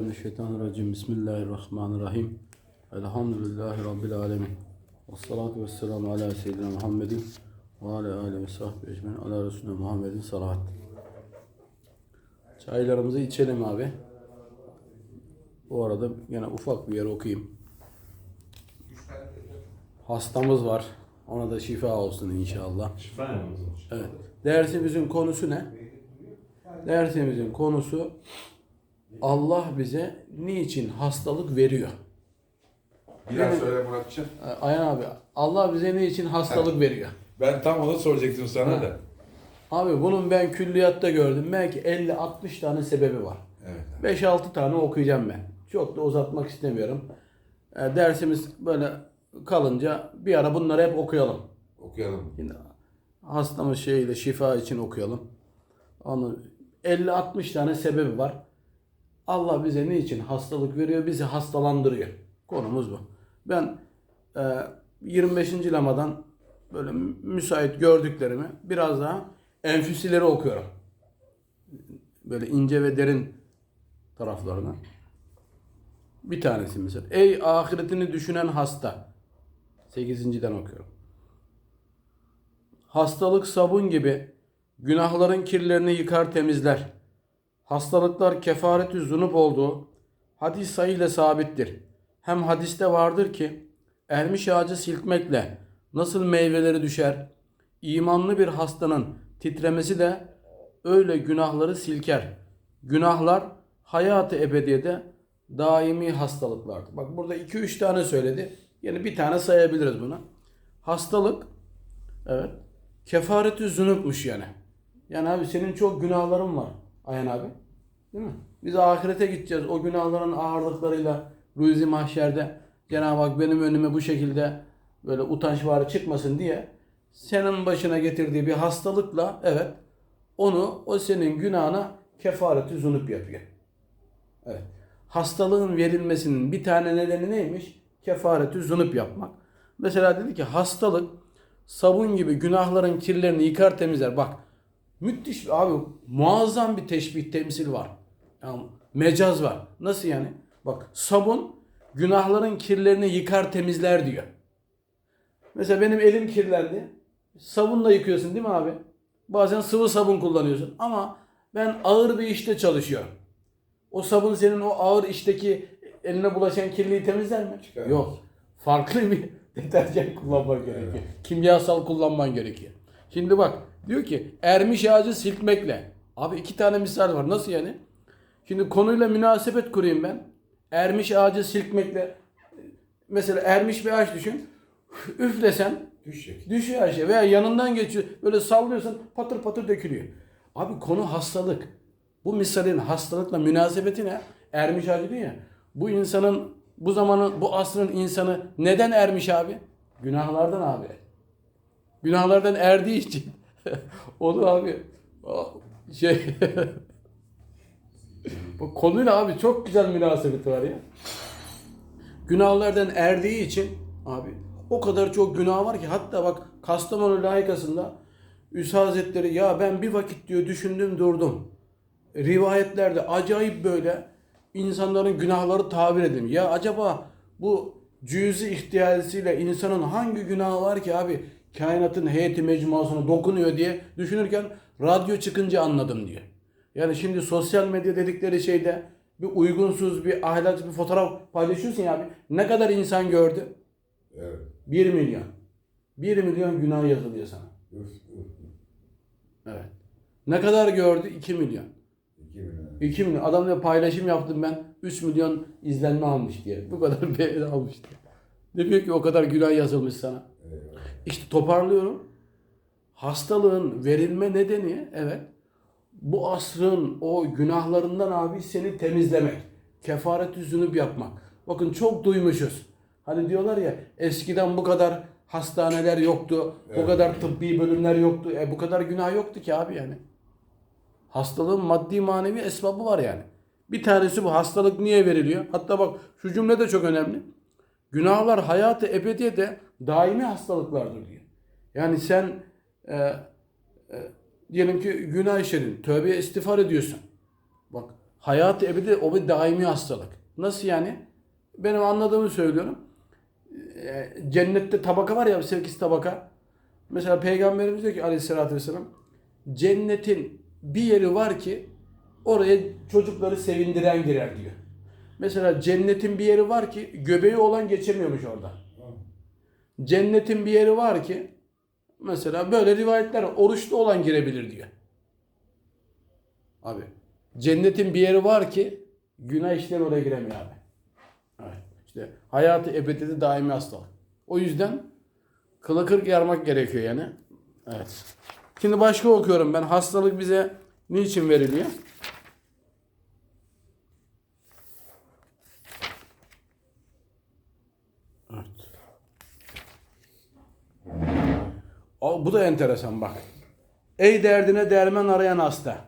Mineşşeytanirracim. Bismillahirrahmanirrahim. Elhamdülillahi Rabbil alemin. Ve salatu ve selamu ala seyyidina Muhammedin ve ala aleyhi ve sahbihi ecmaîn. Ala Resulüne Muhammedin salavat. Çaylarımızı içelim abi. Bu arada yine ufak bir yer okuyayım. Hastamız var. Ona da şifa olsun inşallah. Şifa. Evet. Dersimizin konusu ne? Dersimizin konusu Allah bize niçin hastalık veriyor? Bir daha söyle Muratçım. Ayhan abi, Allah bize niçin hastalık veriyor? Ben tam onu soracaktım sana Ha. da. Abi bunun ben külliyatta gördüm. Belki 50-60 tane sebebi var. Evet. 5-6 tane okuyacağım ben. Çok da uzatmak istemiyorum. E, Dersimiz böyle kalınca bir ara bunları hep okuyalım. Okuyalım. Yine hastamız şeyle şifa için okuyalım. Onu 50-60 tane sebebi var. Allah bize niçin hastalık veriyor? Bizi hastalandırıyor. Konumuz bu. Ben e, 25. lamadan böyle müsait gördüklerimi biraz daha enfüsileri okuyorum. Böyle ince ve derin taraflarına. Bir tanesi mesela. Ey ahiretini düşünen hasta. 8.den okuyorum. Hastalık sabun gibi günahların kirlerini yıkar temizler. Hastalıklar kefaretü zunup olduğu hadis sayıyla sabittir. Hem hadiste vardır ki elmiş ağacı silkmekle nasıl meyveleri düşer, imanlı bir hastanın titremesi de öyle günahları silker. Günahlar hayatı ebediyede daimi hastalıklardır. Bak burada 2-3 tane söyledi. Yani bir tane sayabiliriz bunu. Hastalık Evet. Kefaretü zunupmuş yani. Yani abi senin çok günahların var Ayhan abi. Değil mi? Biz ahirete gideceğiz. O günahların ağırlıklarıyla Ruzi Mahşer'de Cenab-ı Hak benim önüme bu şekilde böyle utanç var çıkmasın diye senin başına getirdiği bir hastalıkla evet onu o senin günahına kefaretü zunup yapıyor. Evet. Hastalığın verilmesinin bir tane nedeni neymiş? Kefaretü zunup yapmak. Mesela dedi ki hastalık sabun gibi günahların kirlerini yıkar temizler. Bak müthiş abi muazzam bir teşbih temsil var. Yani mecaz var. Nasıl yani? Bak sabun günahların kirlerini yıkar temizler diyor. Mesela benim elim kirlendi. Sabunla yıkıyorsun değil mi abi? Bazen sıvı sabun kullanıyorsun ama ben ağır bir işte çalışıyorum. O sabun senin o ağır işteki eline bulaşan kirliyi temizler mi? Çıkarmaz. Yok. Farklı bir deterjan kullanman gerekiyor. Kimyasal kullanman gerekiyor. Şimdi bak diyor ki ermiş ağacı silkmekle. Abi iki tane misal var. Nasıl yani? Şimdi konuyla münasebet kurayım ben. Ermiş ağacı silkmekle. Mesela ermiş bir ağaç düşün. Üflesen Düşecek. Düşüyor her şey veya yanından geçiyor. Böyle sallıyorsun patır patır dökülüyor. Abi konu hastalık. Bu misalin hastalıkla münasebeti ne? Ermiş abi diyor ya. Bu insanın bu zamanın bu asrın insanı neden ermiş abi? Günahlardan abi. Günahlardan erdiği için. Onu abi o şey bu konuyla abi çok güzel münasebeti var ya. Günahlardan erdiği için abi o kadar çok günah var ki hatta bak Kastamonu layıkasında Üsa Hazretleri ya ben bir vakit diyor düşündüm durdum. Rivayetlerde acayip böyle insanların günahları tabir edin. Ya acaba bu cüzi ihtiyarisiyle insanın hangi günahı var ki abi kainatın heyeti mecmuasına dokunuyor diye düşünürken radyo çıkınca anladım diyor. Yani şimdi sosyal medya dedikleri şeyde bir uygunsuz bir ahlaksız bir fotoğraf paylaşıyorsun ya abi. Ne kadar insan gördü? Evet. 1 milyon. 1 milyon günah yazılıyor sana. Evet. Ne kadar gördü? 2 milyon. İki milyon. 2 milyon. Adam diyor paylaşım yaptım ben 3 milyon izlenme almış diye. Bu kadar beğeni almış diye. Demiyor ki o kadar günah yazılmış sana. İşte toparlıyorum. Hastalığın verilme nedeni evet bu asrın o günahlarından abi seni temizlemek. Kefaret zünüp yapmak. Bakın çok duymuşuz. Hani diyorlar ya eskiden bu kadar hastaneler yoktu. Bu Evet. kadar tıbbi bölümler yoktu. E bu kadar günah yoktu ki abi yani. Hastalığın maddi manevi esbabı var yani. Bir tanesi bu hastalık niye veriliyor? Hatta bak şu cümle de çok önemli. Günahlar hayatı ebediyede daimi hastalıklardır diyor. Yani sen e, e, diyelim ki günah işledin, tövbe istiğfar ediyorsun. Bak Hayat ebedi o bir daimi hastalık. Nasıl yani? Benim anladığımı söylüyorum. Ee, Cennette tabaka var ya 8 tabaka. Mesela Peygamberimiz diyor ki aleyhissalatü vesselam cennetin bir yeri var ki oraya çocukları sevindiren girer diyor. Mesela cennetin bir yeri var ki göbeği olan geçemiyormuş orada. Cennetin bir yeri var ki mesela böyle rivayetler oruçlu olan girebilir diyor. Abi cennetin bir yeri var ki günah işleyen oraya giremiyor abi. Evet. İşte hayatı ebedide daimi hastalık. O yüzden kılı kırk yarmak gerekiyor yani. Evet. Şimdi başka okuyorum ben. Hastalık bize niçin veriliyor? Evet. O, bu da enteresan bak. Ey derdine derman arayan hasta.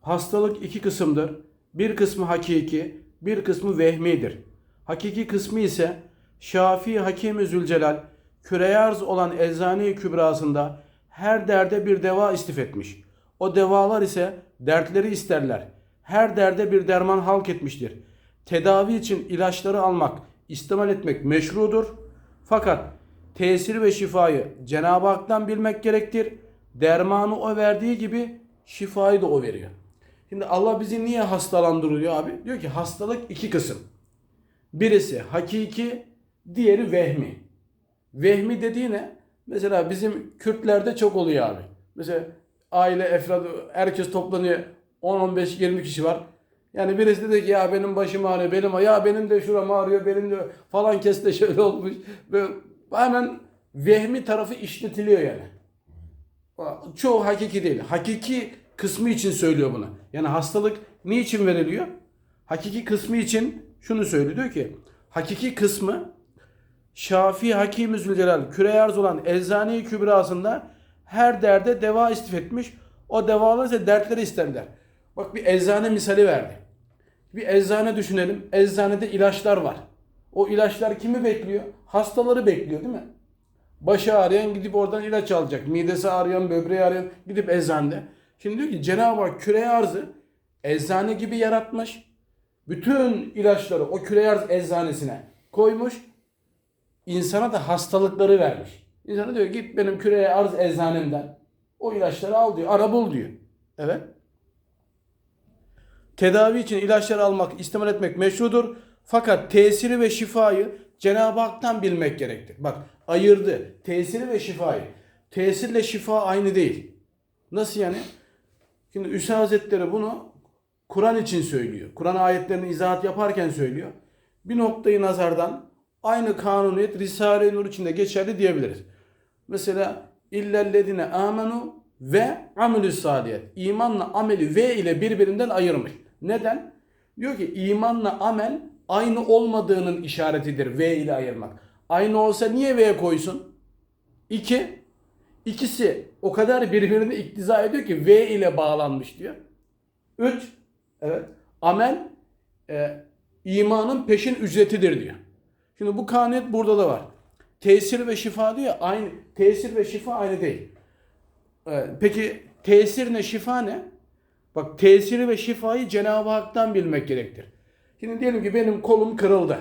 Hastalık iki kısımdır. Bir kısmı hakiki, bir kısmı vehmidir. Hakiki kısmı ise Şafii Hakim-i Zülcelal, küreyarz olan Eczane-i Kübrasında her derde bir deva istif etmiş. O devalar ise dertleri isterler. Her derde bir derman halk etmiştir. Tedavi için ilaçları almak, istimal etmek meşrudur. Fakat tesir ve şifayı Cenab-ı Hak'tan bilmek gerektir. Dermanı o verdiği gibi şifayı da o veriyor. Şimdi Allah bizi niye hastalandırıyor abi? Diyor ki hastalık iki kısım. Birisi hakiki, diğeri vehmi. Vehmi dediği ne? Mesela bizim Kürtlerde çok oluyor abi. Mesela aile, efrad, herkes toplanıyor. 10-15-20 kişi var. Yani birisi dedi ki ya benim başım ağrıyor, benim ya benim de şuram ağrıyor, benim de falan kes de şöyle olmuş. Böyle hemen vehmi tarafı işletiliyor yani. Çoğu hakiki değil. Hakiki kısmı için söylüyor bunu. Yani hastalık niçin veriliyor? Hakiki kısmı için şunu söylüyor diyor ki hakiki kısmı Şafii Hakim-i Zülcelal küreyarz olan Eczane-i Kübrasında her derde deva istif etmiş. O devalar ise dertleri isterler. Bak bir eczane misali verdi. Bir eczane düşünelim. Eczanede ilaçlar var. O ilaçlar kimi bekliyor? Hastaları bekliyor değil mi? Başı ağrıyan gidip oradan ilaç alacak. Midesi ağrıyan, böbreği ağrıyan gidip eczanede. Şimdi diyor ki Cenab-ı Hak küre arzı eczane gibi yaratmış. Bütün ilaçları o küre arz eczanesine koymuş. İnsana da hastalıkları vermiş. İnsana diyor git benim küre arz eczanemden o ilaçları al diyor. Ara bul diyor. Evet. Tedavi için ilaçları almak, istimal etmek meşrudur. Fakat tesiri ve şifayı Cenab-ı Hak'tan bilmek gerektir. Bak ayırdı. Tesiri ve şifayı. Tesirle şifa aynı değil. Nasıl yani? Şimdi Üsa Hazretleri bunu Kur'an için söylüyor. Kur'an ayetlerini izahat yaparken söylüyor. Bir noktayı nazardan aynı kanuniyet Risale-i Nur içinde geçerli diyebiliriz. Mesela illellezine amenu ve amelü saliyet. İmanla ameli ve ile birbirinden ayırmış. Neden? Diyor ki imanla amel aynı olmadığının işaretidir V ile ayırmak. Aynı olsa niye V koysun? İki, ikisi o kadar birbirini iktiza ediyor ki V ile bağlanmış diyor. Üç, evet, amel e, imanın peşin ücretidir diyor. Şimdi bu kanuniyet burada da var. Tesir ve şifa diyor ya, aynı tesir ve şifa aynı değil. Ee, Peki tesir ne, şifa ne? Bak tesiri ve şifayı Cenab-ı Hak'tan bilmek gerektir. Şimdi diyelim ki benim kolum kırıldı.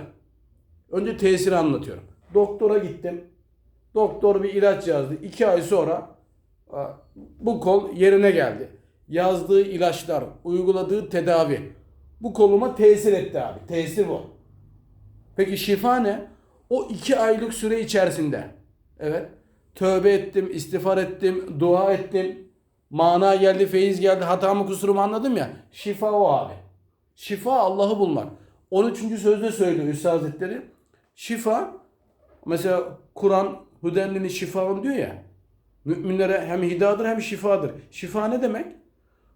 Önce tesiri anlatıyorum. Doktora gittim. Doktor bir ilaç yazdı. İki ay sonra bu kol yerine geldi. Yazdığı ilaçlar, uyguladığı tedavi bu koluma tesir etti abi. Tesir bu. Peki şifa ne? O iki aylık süre içerisinde. Evet. Tövbe ettim, istiğfar ettim, dua ettim. Mana geldi, feyiz geldi, hatamı kusurumu anladım ya. Şifa o abi. Şifa Allah'ı bulmak. 13. sözde söylüyor Üstad Hazretleri. Şifa mesela Kur'an Hüdenlini şifaın diyor ya. Müminlere hem hidadır hem şifadır. Şifa ne demek?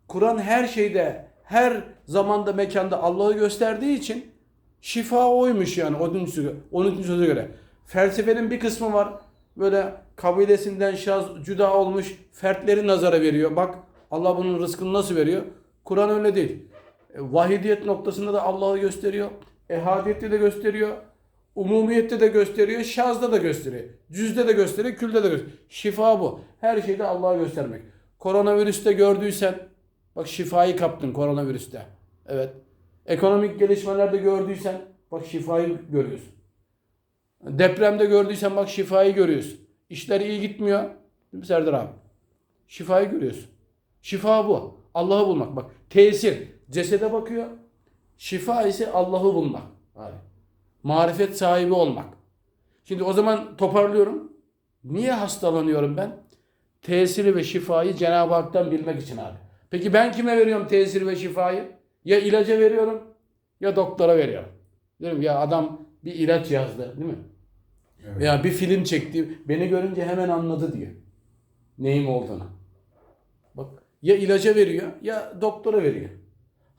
Kur'an her şeyde, her zamanda, mekanda Allah'ı gösterdiği için şifa oymuş yani 13. sözü, 13. söze göre. Felsefenin bir kısmı var. Böyle kabilesinden şaz, cüda olmuş fertleri nazara veriyor. Bak Allah bunun rızkını nasıl veriyor? Kur'an öyle değil. E, Vahidiyet noktasında da Allah'ı gösteriyor. Ehadiyette de gösteriyor. Umumiyette de gösteriyor. Şazda da gösteriyor. Cüzde de gösteriyor. Külde de gösteriyor. Şifa bu. Her şeyde Allah'ı göstermek. Koronavirüste gördüysen bak şifayı kaptın koronavirüste. Evet. Ekonomik gelişmelerde gördüysen bak şifayı görüyorsun. Depremde gördüysen bak şifayı görüyorsun. İşler iyi gitmiyor. Değil mi Serdar abi? Şifayı görüyorsun. Şifa bu. Allah'ı bulmak. Bak tesir. Cesede bakıyor. Şifa ise Allah'ı bulmak. Abi. Marifet sahibi olmak. Şimdi o zaman toparlıyorum. Niye hastalanıyorum ben? Tesiri ve şifayı Cenab-ı Hak'tan bilmek için abi. Peki ben kime veriyorum tesiri ve şifayı? Ya ilaca veriyorum ya doktora veriyorum. Diyorum ya adam bir ilaç yazdı değil mi? Evet. Veya bir film çekti. Beni görünce hemen anladı diyor. Neyim olduğunu. Bak ya ilaca veriyor ya doktora veriyor.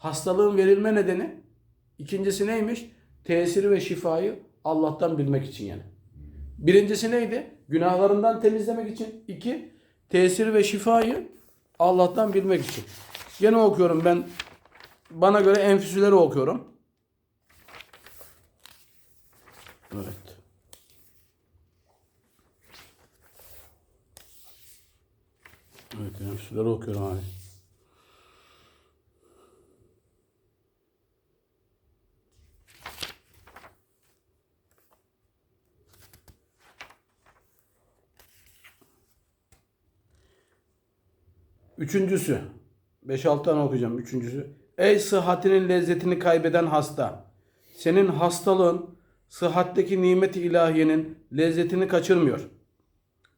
Hastalığın verilme nedeni ikincisi neymiş? Tesiri ve şifayı Allah'tan bilmek için yani. Birincisi neydi? Günahlarından temizlemek için. İki, tesiri ve şifayı Allah'tan bilmek için. Gene okuyorum ben. Bana göre enfüsüleri okuyorum. Evet. Evet, enfüsüleri okuyorum abi. Üçüncüsü. 5-6 tane okuyacağım. Üçüncüsü. Ey sıhhatinin lezzetini kaybeden hasta. Senin hastalığın sıhhatteki nimeti ilahiyenin lezzetini kaçırmıyor.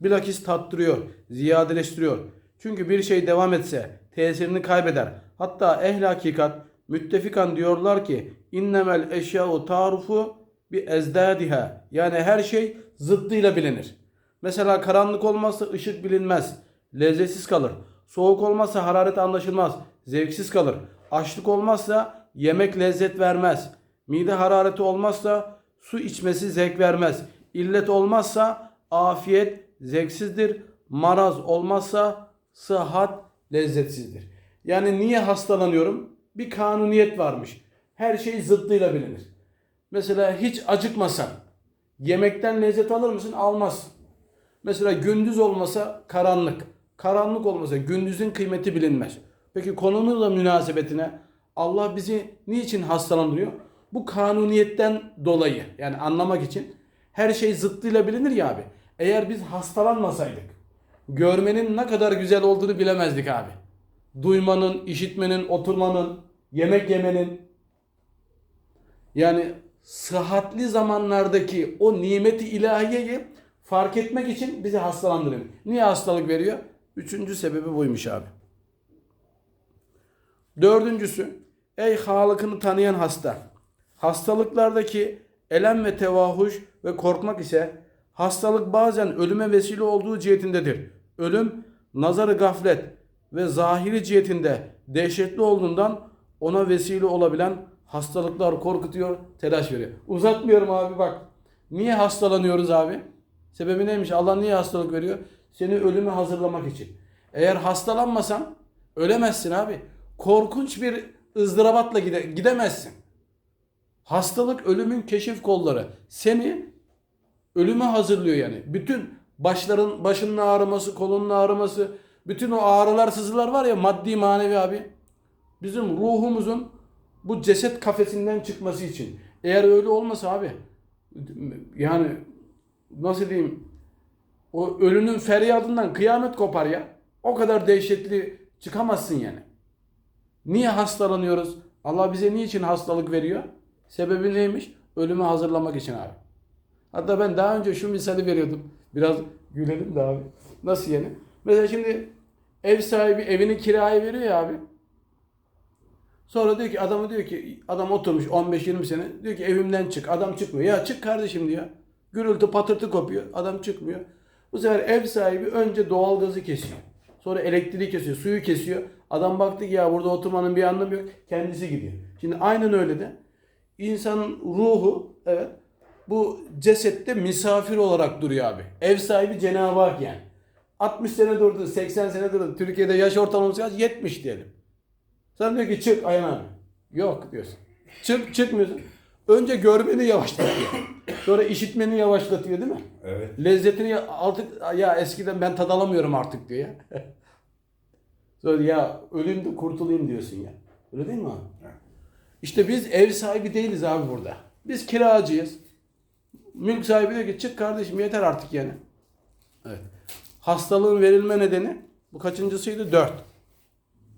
Bilakis tattırıyor, ziyadeleştiriyor. Çünkü bir şey devam etse tesirini kaybeder. Hatta ehl hakikat müttefikan diyorlar ki innemel eşya'u tarufu bi ezdadiha. Yani her şey zıddıyla bilinir. Mesela karanlık olmazsa ışık bilinmez. Lezzetsiz kalır. Soğuk olmazsa hararet anlaşılmaz. Zevksiz kalır. Açlık olmazsa yemek lezzet vermez. Mide harareti olmazsa su içmesi zevk vermez. İllet olmazsa afiyet zevksizdir. Maraz olmazsa sıhhat lezzetsizdir. Yani niye hastalanıyorum? Bir kanuniyet varmış. Her şey zıddıyla bilinir. Mesela hiç acıkmasan yemekten lezzet alır mısın? Almazsın. Mesela gündüz olmasa karanlık. Karanlık olmasa gündüzün kıymeti bilinmez. Peki konunun da münasebetine Allah bizi niçin hastalandırıyor? Bu kanuniyetten dolayı yani anlamak için her şey zıttıyla bilinir ya abi. Eğer biz hastalanmasaydık görmenin ne kadar güzel olduğunu bilemezdik abi. Duymanın, işitmenin, oturmanın, yemek yemenin yani sıhhatli zamanlardaki o nimeti ilahiyeyi fark etmek için bizi hastalandırıyor. Niye hastalık veriyor? Üçüncü sebebi buymuş abi. Dördüncüsü, ey halıkını tanıyan hasta. Hastalıklardaki elem ve tevahuş ve korkmak ise hastalık bazen ölüme vesile olduğu cihetindedir. Ölüm nazarı gaflet ve zahiri cihetinde dehşetli olduğundan ona vesile olabilen hastalıklar korkutuyor, telaş veriyor. Uzatmıyorum abi bak. Niye hastalanıyoruz abi? Sebebi neymiş? Allah niye hastalık veriyor? Seni ölüme hazırlamak için. Eğer hastalanmasan ölemezsin abi. Korkunç bir ızdırabatla gide gidemezsin. Hastalık ölümün keşif kolları. Seni ölüme hazırlıyor yani. Bütün başların başının ağrıması, kolunun ağrıması, bütün o ağrılar, sızılar var ya maddi manevi abi. Bizim ruhumuzun bu ceset kafesinden çıkması için. Eğer öyle olmasa abi yani nasıl diyeyim o ölünün feryadından kıyamet kopar ya. O kadar dehşetli çıkamazsın yani. Niye hastalanıyoruz? Allah bize niçin hastalık veriyor? Sebebi neymiş? Ölüme hazırlamak için abi. Hatta ben daha önce şu misali veriyordum. Biraz gülelim de abi. Nasıl yani? Mesela şimdi ev sahibi evini kiraya veriyor ya abi. Sonra diyor ki adamı diyor ki adam oturmuş 15-20 sene diyor ki evimden çık. Adam çıkmıyor. Ya çık kardeşim diyor. Gürültü patırtı kopuyor. Adam çıkmıyor. Bu sefer ev sahibi önce doğalgazı kesiyor. Sonra elektriği kesiyor. Suyu kesiyor. Adam baktı ki ya burada oturmanın bir anlamı yok. Kendisi gidiyor. Şimdi aynen öyle de insanın ruhu evet bu cesette misafir olarak duruyor abi. Ev sahibi Cenab-ı Hak yani. 60 sene durdu, 80 sene durdu. Türkiye'de yaş ortalaması kaç? 70 diyelim. Sen diyor ki çık Ayhan abi. Yok diyorsun. Çık çıkmıyorsun. Önce görmeni yavaşlatıyor. Sonra işitmeni yavaşlatıyor değil mi? Evet. Lezzetini artık ya eskiden ben tad alamıyorum artık diyor ya. Sonra ya öleyim de kurtulayım diyorsun ya. Öyle değil mi abi? İşte biz ev sahibi değiliz abi burada. Biz kiracıyız. Mülk sahibi diyor ki çık kardeşim yeter artık yani. Evet. Hastalığın verilme nedeni bu kaçıncısıydı? Dört.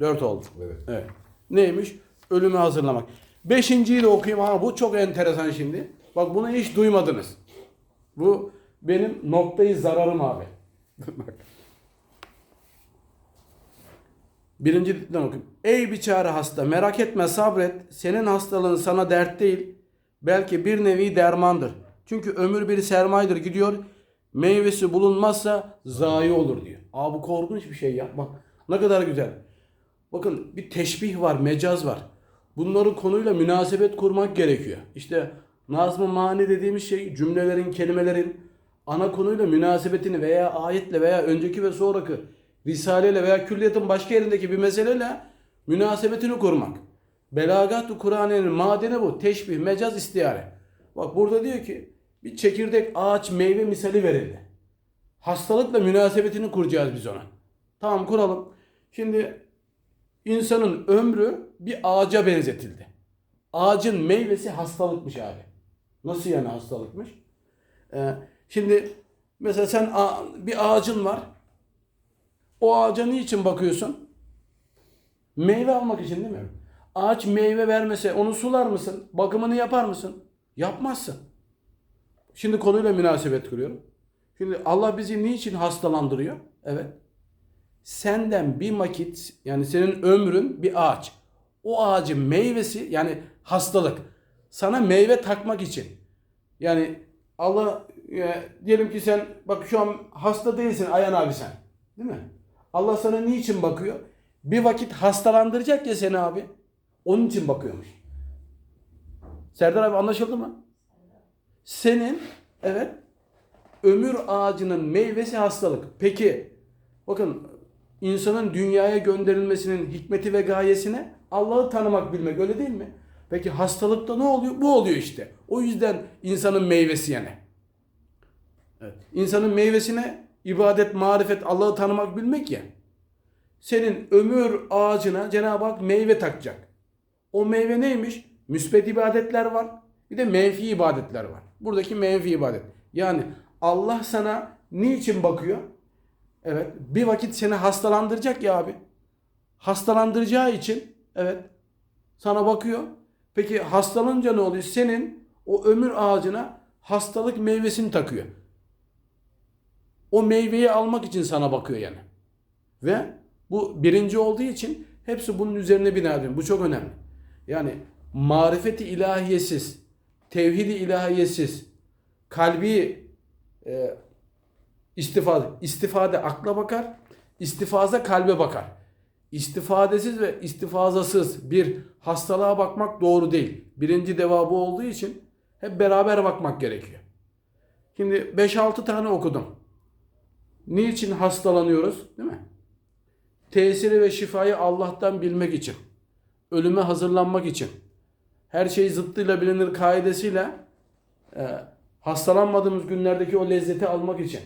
Dört oldu. Evet. Evet. Neymiş? Ölümü hazırlamak. Beşinciyi de okuyayım ama bu çok enteresan şimdi. Bak bunu hiç duymadınız. Bu benim noktayı zararım abi. Birinci dipten okuyayım. Ey biçare hasta merak etme sabret. Senin hastalığın sana dert değil. Belki bir nevi dermandır. Çünkü ömür bir sermayedir gidiyor. Meyvesi bulunmazsa zayi olur diyor. Abi korkunç bir şey ya. Bak ne kadar güzel. Bakın bir teşbih var, mecaz var. Bunların konuyla münasebet kurmak gerekiyor. İşte nazm-ı mani dediğimiz şey cümlelerin, kelimelerin ana konuyla münasebetini veya ayetle veya önceki ve sonraki risaleyle veya külliyetin başka yerindeki bir meseleyle münasebetini kurmak. Belagat-ı Kur'an'ın madeni bu. Teşbih, mecaz, istiyare. Bak burada diyor ki bir çekirdek, ağaç, meyve misali verildi. Hastalıkla münasebetini kuracağız biz ona. Tamam kuralım. Şimdi insanın ömrü bir ağaca benzetildi. Ağacın meyvesi hastalıkmış abi. Nasıl yani hastalıkmış? Ee, şimdi mesela sen bir ağacın var. O ağaca niçin bakıyorsun? Meyve almak için değil mi? Ağaç meyve vermese onu sular mısın? Bakımını yapar mısın? Yapmazsın. Şimdi konuyla münasebet kuruyorum. Şimdi Allah bizi niçin hastalandırıyor? Evet. Senden bir vakit yani senin ömrün bir ağaç. O ağacın meyvesi yani hastalık. Sana meyve takmak için. Yani Allah e, diyelim ki sen bak şu an hasta değilsin Ayhan abi sen. Değil mi? Allah sana niçin bakıyor? Bir vakit hastalandıracak ya seni abi. Onun için bakıyormuş. Serdar abi anlaşıldı mı? Senin evet ömür ağacının meyvesi hastalık. Peki bakın insanın dünyaya gönderilmesinin hikmeti ve gayesine Allah'ı tanımak bilmek öyle değil mi? Peki hastalıkta ne oluyor? Bu oluyor işte. O yüzden insanın meyvesi yani. Evet. İnsanın meyvesine ibadet, marifet, Allah'ı tanımak bilmek ya. Senin ömür ağacına Cenab-ı Hak meyve takacak. O meyve neymiş? Müsbet ibadetler var. Bir de menfi ibadetler var. Buradaki menfi ibadet. Yani Allah sana niçin bakıyor? Evet. Bir vakit seni hastalandıracak ya abi. Hastalandıracağı için evet sana bakıyor. Peki hastalanınca ne oluyor? Senin o ömür ağacına hastalık meyvesini takıyor. O meyveyi almak için sana bakıyor yani. Ve bu birinci olduğu için hepsi bunun üzerine bina ediyor. Bu çok önemli. Yani marifeti ilahiyesiz, tevhidi ilahiyesiz, kalbi e, istifade, istifade akla bakar, istifaza kalbe bakar. İstifadesiz ve istifazasız bir hastalığa bakmak doğru değil. Birinci devabı olduğu için hep beraber bakmak gerekiyor. Şimdi 5-6 tane okudum. Niçin hastalanıyoruz? Değil mi? Tesiri ve şifayı Allah'tan bilmek için. Ölüme hazırlanmak için. Her şey zıttıyla bilinir kaidesiyle e, hastalanmadığımız günlerdeki o lezzeti almak için.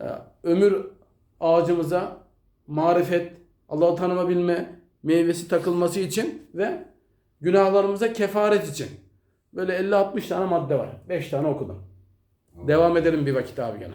E, ömür ağacımıza marifet, Allah'ı tanıma bilme meyvesi takılması için ve günahlarımıza kefaret için. Böyle 50-60 tane madde var. 5 tane okudum. Devam edelim bir vakit abi gene.